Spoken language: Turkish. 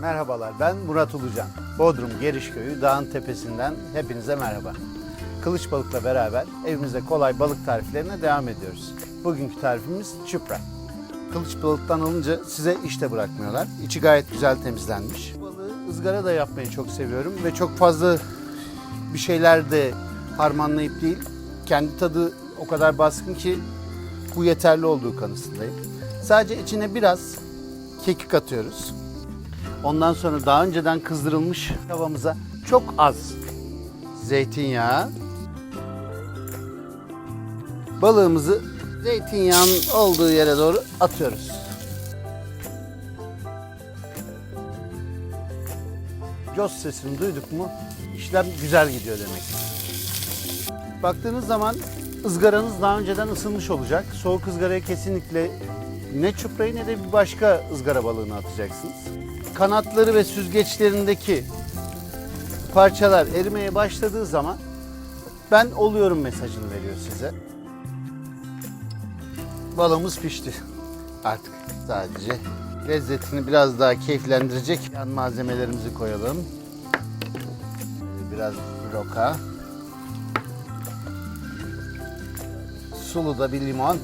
Merhabalar, ben Murat Ulucan. Bodrum Gerişköy'ü dağın tepesinden hepinize merhaba. Kılıç balıkla beraber evimizde kolay balık tariflerine devam ediyoruz. Bugünkü tarifimiz çupra. Kılıç balıktan alınca size işte bırakmıyorlar. İçi gayet güzel temizlenmiş. Balığı ızgara da yapmayı çok seviyorum ve çok fazla bir şeyler de harmanlayıp değil, kendi tadı o kadar baskın ki bu yeterli olduğu kanısındayım. Sadece içine biraz kekik atıyoruz. Ondan sonra daha önceden kızdırılmış tavamıza çok az zeytinyağı. Balığımızı zeytinyağının olduğu yere doğru atıyoruz. Jos sesini duyduk mu işlem güzel gidiyor demek. Baktığınız zaman ızgaranız daha önceden ısınmış olacak. Soğuk ızgaraya kesinlikle ne çuprayı ne de bir başka ızgara balığını atacaksınız. Kanatları ve süzgeçlerindeki parçalar erimeye başladığı zaman ben oluyorum mesajını veriyor size. Balığımız pişti. Artık sadece lezzetini biraz daha keyiflendirecek yan malzemelerimizi koyalım. Biraz roka. Sulu da bir limon.